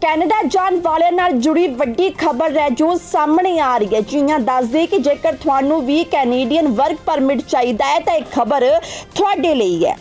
Canada ਜਾਣ ਵਾਲਿਆਂ ਨਾਲ ਜੁੜੀ ਵੱਡੀ ਖਬਰ ਹੈ ਜੋ ਸਾਹਮਣੇ ਆ ਰਹੀ ਹੈ। ਜੀਆਂ ਦੱਸਦੇ ਕਿ ਜੇਕਰ ਤੁਹਾਨੂੰ ਵੀ ਕੈਨੇਡੀਅਨ ਵਰਕ ਪਰਮਿਟ ਚਾਹੀਦਾ ਹੈ, ਤਾਂ ਇਹ ਖਬਰ ਤੁਹਾਡੇ ਲਈ ਹੈ।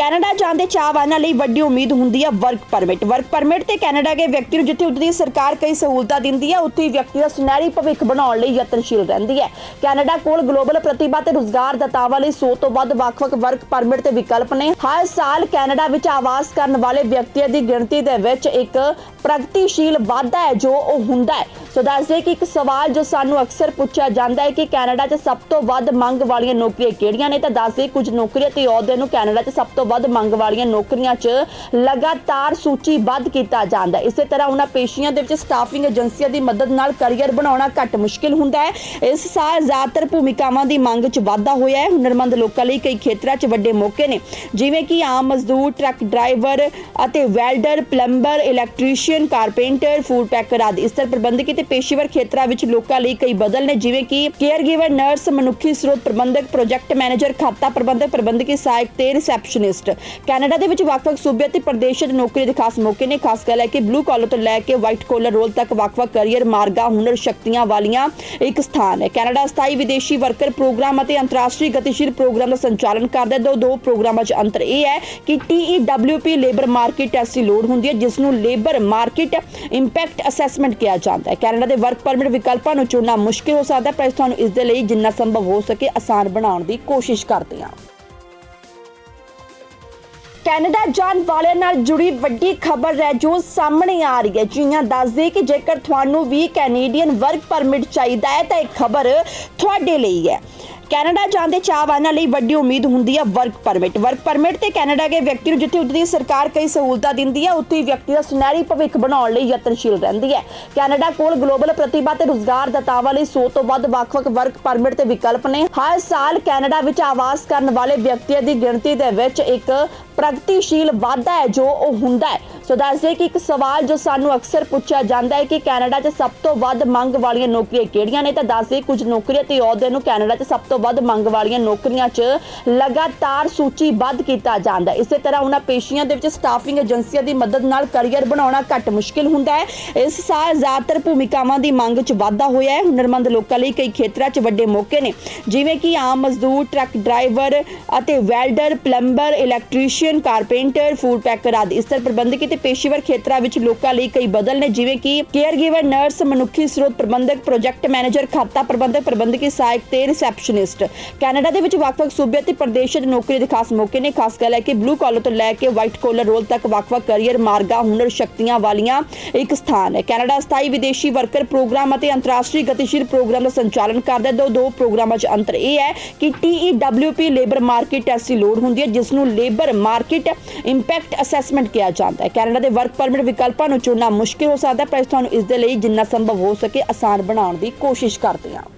ਕੈਨੇਡਾ ਜਾਣ ਦੇ ਚਾਹਵਾਨਾਂ ਲਈ ਵੱਡੀ ਉਮੀਦ ਹੁੰਦੀ ਹੈ ਵਰਕ ਪਰਮਿਟ। ਵਰਕ ਪਰਮਿਟ ਤੇ ਕੈਨੇਡਾ ਦੇ ਵਿਅਕਤੀ ਨੂੰ ਜਿੱਥੇ ਉੱਥੇ ਦੀ ਸਰਕਾਰ ਕਈ ਸਹੂਲਤਾਂ ਦਿੰਦੀ ਹੈ ਉੱਥੇ ਹੀ ਵਿਅਕਤੀ ਦਾ ਸੁਨਹਿਰੀ ਭਵਿੱਖ ਬਣਾਉਣ ਲਈ ਯਤਨਸ਼ੀਲ ਰਹਿੰਦੀ ਹੈ ਕੈਨੇਡਾ ਕੋਲ ਗਲੋਬਲ ਪ੍ਰਤਿਭਾ ਤੇ ਰੁਜ਼ਗਾਰ ਦਾਤਾਵਾਂ ਲਈ 100 ਤੋਂ ਵੱਧ ਵੱਖ-ਵੱਖ ਵਰਕ ਪਰਮਿਟ ਤੇ ਵਿਕਲਪ ਨੇ। ਹਰ ਸਾਲ ਕੈਨੇਡਾ ਵਿੱਚ ਆਵਾਸ ਕਰਨ ਵਾਲੇ ਵਿਅਕਤੀਆਂ ਦੀ ਗਿਣਤੀ ਦੇ ਵਿੱਚ ਇੱਕ ਪ੍ਰਗਤੀਸ਼ੀਲ ਵਾਧਾ ਹੈ ਜੋ ਉਹ ਹੁੰਦਾ ਹੈ। ਸੋ ਦੱਸਦੇ ਕਿ ਇੱਕ ਸਵਾਲ ਜੋ ਸਾਨੂੰ ਅਕਸਰ ਪੁੱਛਿਆ ਜਾਂਦਾ ਹੈ ਕਿ ਕੈਨੇਡਾ 'ਚ ਸਭ ਤੋਂ ਵੱਧ ਮੰਗ ਵਾਲੀਆਂ ਨੌਕਰੀਆਂ ਕਿਹੜੀਆਂ ਨੇ, ਤਾਂ ਦੱਸਦੇ ਕੁਝ ਨੌਕਰੀਆਂ ਤੇ ਅਹੁਦੇ ਨੂੰ ਕੈਨੇਡਾ 'ਚ ਸਭ ਤੋਂ ਵੱਧ ਮੰਗ ਵਾਲੀਆਂ ਨੌਕਰੀਆਂ 'ਚ ਲਗਾਤਾਰ ਸੂਚੀਬੱਧ ਕੀਤਾ ਜਾਂਦਾ ਹੈ। ਇਸੇ ਤਰ੍ਹਾਂ ਉਹਨਾਂ ਪੇਸ਼ੀਆਂ ਦੇ ਵਿੱਚ ਸਟਾਫਿੰਗ ਏਜੰਸੀਆਂ ਦੀ ਮਦਦ ਨਾਲ ਕੈਰੀਅਰ ਬਣਾਉਣਾ ਘੱਟ ਮੁਸ਼ਕਿਲ ਹੁੰਦਾ ਹੈ। ਇਸ ਸਾਲ ਜ਼ਿਆਦਾਤਰ ਭੂਮਿਕਾਵਾਂ ਦੀ ਮੰਗ 'ਚ ਵਾਧਾ ਹੋਇਆ ਹੈ। ਹੁਨਰਮੰਦ ਲੋਕਾਂ ਲਈ ਕਈ ਖੇਤਰਾਂ 'ਚ ਵੱਡੇ ਮੌਕੇ ਨੇ। ਜਿਵੇਂ ਕਿ ਆਮ ਮਜ਼ਦੂਰ, ਟਰੱਕ ਡਰਾਈਵਰ ਅਤੇ welder, plumber, electrician, carpenter, food packer ਆਦਿ। ਇਸ ਤਰ੍ਹਾਂ ਪ੍ਰਬੰਧਕੀ ਤੇ ਪੇਸ਼ੇਵਰ ਖੇਤਰਾਂ ਵਿੱਚ ਲੋਕਾਂ ਲਈ ਕਈ ਬਦਲ ਨੇ। ਜਿਵੇਂ ਕਿ ਕੇਅਰਗਿਵਰ, ਨਰਸ, ਮਨੁੱਖੀ ਸਰੋਤ ਪ੍ਰਬੰਧਕ, ਪ੍ਰੋਜੈਕਟ ਮੈਨੇਜਰ, ਖਾਤਾ ਪ੍ਰਬੰਧਕ, ਪ੍ਰਬੰਧਕੀ ਸਹਾਇਕ ਤੇ ਰਿਸੈਪਸ਼ਨਿਸਟ। ਕੈਨੇਡਾ ਦੇ ਵਿੱਚ ਵੱਖ-ਵੱਖ ਸੂਬੇ ਅਤੇ ਪ੍ਰਦੇਸ਼ਾਂ ਦੇ ਨੌਕਰੀ ਦੇ ਖਾਸ ਮੌਕੇ ਨੇ, ਖਾਸ ਗੱਲ ਹੈ ਕਿ ਬਲੂ ਕਾਲਰ ਤੋਂ ਲੈ ਕੇ ਵਾਈਟ ਕਾਲਰ ਰੋਲ ਤੱਕ ਵੱਖ-ਵੱਖ ਕੈਰੀਅਰ ਮਾਰਗਾਂ, ਹੁਨਰ ਸ਼ਕਤੀਆਂ ਵਾਲੀਆਂ ਇੱਕ ਸਥਾਨ ਹੈ। ਕੈਨੇਡਾ ਸਥਾਈ ਵਿਦੇਸ਼ੀ ਵਰਕਰ ਪ੍ਰੋਗਰਾਮ ਅਤੇ ਅੰਤਰਰਾਸ਼ਟਰੀ ਗਤੀਸ਼ੀਲ ਪ੍ਰੋਗਰਾਮ ਦਾ ਸੰਚਾਲਨ ਕਰਦਾ ਦੋ ਦੋ ਪ੍ਰੋਗਰਾਮਾਂ 'ਚ ਅੰਤਰ ਇਹ ਹੈ ਕਿ TEWP ਲੇਬਰ ਮਾਰਕੀਟ ਟੈਸਟ ਦੀ ਲੋੜ ਹੁੰਦੀ ਹੈ, ਜਿਸ ਨੂੰ ਲੇਬਰ ਮਾਰਕੀਟ ਇੰਪੈਕਟ ਅਸੈਸਮੈਂਟ ਕਿਹਾ ਜਾਂਦਾ ਹੈ। ਕੈਨੇਡਾ ਦੇ ਵਰਕ ਪਰਮਿਟ ਵਿਕਲਪਾਂ ਨੂੰ ਚੁਣਨਾ ਮੁਸ਼ਕਿਲ ਹੋ ਸਕਦਾ ਹੈ, ਪਰ ਅਸੀਂ ਤੁਹਾਨੂੰ ਇਸ ਦੇ ਲਈ ਜਿੰਨਾ ਸੰਭਵ ਹੋ ਸਕੇ ਆਸਾਨ ਬਣਾਉਣ ਦੀ ਕੋਸ਼ਿਸ਼ ਕਰਦੇ ਹਾਂ। ਕੈਨੇਡਾ ਜਾਣ ਵਾਲਿਆਂ ਨਾਲ ਜੁੜੀ ਵੱਡੀ ਖਬਰ ਹੈ ਜੋ ਸਾਹਮਣੇ ਆ ਰਹੀ ਹੈ। ਜੀਆਂ ਦੱਸਦੇ ਕਿ ਜੇਕਰ ਤੁਹਾਨੂੰ ਵੀ ਕੈਨੇਡੀਅਨ ਵਰਕ ਪਰਮਿਟ ਚਾਹੀਦਾ ਹੈ, ਤਾਂ ਇਹ ਖਬਰ ਤੁਹਾਡੇ ਲਈ ਹੈ। ਕੈਨੇਡਾ ਜਾਣ ਦੇ ਚਾਹਵਾਨਾਂ ਲਈ ਵੱਡੀ ਉਮੀਦ ਹੁੰਦੀ ਹੈ ਵਰਕ ਪਰਮਿਟ। ਵਰਕ ਪਰਮਿਟ ਤੇ ਕੈਨੇਡਾ ਦੇ ਵਿਅਕਤੀ ਨੂੰ ਜਿੱਥੇ ਉੱਥੇ ਦੀ ਸਰਕਾਰ ਕਈ ਸਹੂਲਤਾਂ ਦਿੰਦੀ ਹੈ ਉੱਥੇ ਹੀ ਵਿਅਕਤੀ ਦਾ ਸੁਨਹਿਰੀ ਭਵਿੱਖ ਬਣਾਉਣ ਲਈ ਯਤਨਸ਼ੀਲ ਰਹਿੰਦੀ ਹੈ ਕੈਨੇਡਾ ਕੋਲ ਗਲੋਬਲ ਪ੍ਰਤਿਭਾ ਤੇ ਰੁਜ਼ਗਾਰ ਦਾਤਾਵਾਂ ਲਈ 100 ਤੋਂ ਵੱਧ ਵੱਖ-ਵੱਖ ਵਰਕ ਪਰਮਿਟ ਤੇ ਵਿਕਲਪ ਨੇ। ਹਰ ਸਾਲ ਕੈਨੇਡਾ ਵਿੱਚ ਆਵਾਸ ਕਰਨ ਵਾਲੇ ਵਿਅਕਤੀਆਂ ਦੀ ਗਿਣਤੀ ਦੇ ਵਿੱਚ ਇੱਕ ਪ੍ਰਗਤੀਸ਼ੀਲ ਵਾਧਾ ਹੈ ਜੋ ਉਹ ਹੁੰਦਾ ਹੈ। ਸੋ ਦੱਸਦੇ ਕਿ ਇੱਕ ਸਵਾਲ ਜੋ ਸਾਨੂੰ ਅਕਸਰ ਪੁੱਛਿਆ ਜਾਂਦਾ ਹੈ ਕਿ ਕੈਨੇਡਾ 'ਚ ਸਭ ਤੋਂ ਵੱਧ ਮੰਗ ਵਾਲੀਆਂ ਨੌਕਰੀਆਂ ਕਿਹੜੀਆਂ ਨੇ? ਤਾਂ ਦੱਸਦੇ ਕੁਝ ਨੌਕਰੀਆਂ ਤੇ ਅਹੁਦੇ ਨੂੰ ਕੈਨੇਡਾ 'ਚ ਸਭ ਤੋਂ ਵੱਧ ਮੰਗ ਵਾਲੀਆਂ ਨੌਕਰੀਆਂ 'ਚ ਲਗਾਤਾਰ ਸੂਚੀਬੱਧ ਕੀਤਾ ਜਾਂਦਾ ਹੈ। ਇਸੇ ਤਰ੍ਹਾਂ ਉਹਨਾਂ ਪੇਸ਼ੀਆਂ ਦੇ ਵਿੱਚ ਸਟਾਫਿੰਗ ਏਜੰਸੀਆਂ ਦੀ ਮਦਦ ਨਾਲ ਕੈਰੀਅਰ ਬਣਾਉਣਾ ਘੱਟ ਮੁਸ਼ਕਿਲ ਹੁੰਦਾ ਹੈ। ਇਸ ਸਾਲ ਜ਼ਿਆਦਾਤਰ ਭੂਮਿਕਾਵਾਂ ਦੀ ਮੰਗ 'ਚ ਵਾਧਾ ਹੋਇਆ ਹੈ। ਹੁਨਰਮੰਦ ਲੋਕਾਂ ਲਈ ਕਈ ਖੇਤਰਾਂ 'ਚ ਵੱਡੇ ਮੌਕੇ ਨੇ। ਜਿਵੇਂ ਕਿ ਆਮ ਮਜ਼ਦੂਰ, ਟਰੱਕ ਡਰਾਈਵਰ ਅਤੇ welder, plumber, electrician, carpenter, food packer ਆਦਿ। ਇਸ ਤਰ੍ਹਾਂ ਪ੍ਰਬੰਧਕੀ ਤੇ ਪੇਸ਼ੇਵਰ ਖੇਤਰਾਂ ਵਿੱਚ ਲੋਕਾਂ ਲਈ ਕਈ ਬਦਲ ਨੇ, ਜਿਵੇਂ ਕਿ ਕੇਅਰ ਨਰਸ ਮਨੁੱਖੀ ਸਰੋਤ ਪ੍ਰਬੰਧਕ ਪ੍ਰੋਜੈਕਟ ਮੈਨੇਜਰ ਖਾਤਾ ਪ੍ਰਬੰਧਕ, ਪ੍ਰਬੰਧਕੀ ਸਹਾਇਕ ਤੇ ਰਿਸੈਪਸ਼ਨਿਸਟ ਕੈਨੇਡਾ ਦੇ ਵਿੱਚ ਵੱਖ-ਵੱਖ ਸੂਬੇ ਅਤੇ ਪ੍ਰਦੇਸ਼ਾਂ ਦੇ ਨੌਕਰੀ ਦੇ ਖਾਸ ਮੌਕੇ ਨੇ, ਖਾਸ ਗੱਲ ਹੈ ਕਿ ਬਲੂ ਕਾਲਰ ਤੋਂ ਲੈ ਕੇ ਵਾਈਟ ਕਾਲਰ ਰੋਲ ਤੱਕ ਵੱਖ-ਵੱਖ ਕੈਰੀਅਰ ਮਾਰਗਾਂ, ਹੁਨਰ ਸ਼ਕਤੀਆਂ ਵਾਲੀਆਂ ਇੱਕ ਸਥਾਨ ਹੈ। ਕੈਨੇਡਾ ਸਥਾਈ ਵਿਦੇਸ਼ੀ ਵਰਕਰ ਪ੍ਰੋਗਰਾਮ ਅਤੇ ਅੰਤਰਰਾਸ਼ਟਰੀ ਗਤੀਸ਼ੀਲ ਪ੍ਰੋਗਰਾਮ ਦਾ ਸੰਚਾਲਨ ਕਰਦਾ ਹੈ। ਦੋ ਦੋ ਪ੍ਰੋਗਰਾਮਾਂ 'ਚ ਅੰਤਰ ਇਹ ਹੈ ਕਿ TEWP ਲੇਬਰ ਮਾਰਕੀਟ ਐਸੀ ਲੋੜ ਹੁੰਦੀ ਹੈ, ਜਿਸ ਨੂੰ ਲੇਬਰ ਮਾਰਕੀਟ ਇੰਪੈਕਟ ਅਸੈਸਮੈਂਟ ਕਿਹਾ ਜਾਂਦਾ ਹੈ। ਕੈਨੇਡਾ ਦੇ ਵਰਕ ਪਰਮਿਟ ਵਿਕਲਪਾਂ ਨੂੰ ਚੁਣਨਾ ਮੁਸ਼ਕਿਲ ਹੋ ਸਕਦਾ ਪਰ ਅਸੀਂ ਤੁਹਾਨੂੰ ਇਸ ਦੇ ਲਈ ਜਿੰਨਾ ਸੰਭਵ ਹੋ ਸਕੇ ਆਸਾਨ ਬਣਾਉਣ ਦੀ ਕੋਸ਼ਿਸ਼ ਕਰਦੇ ਹਾਂ।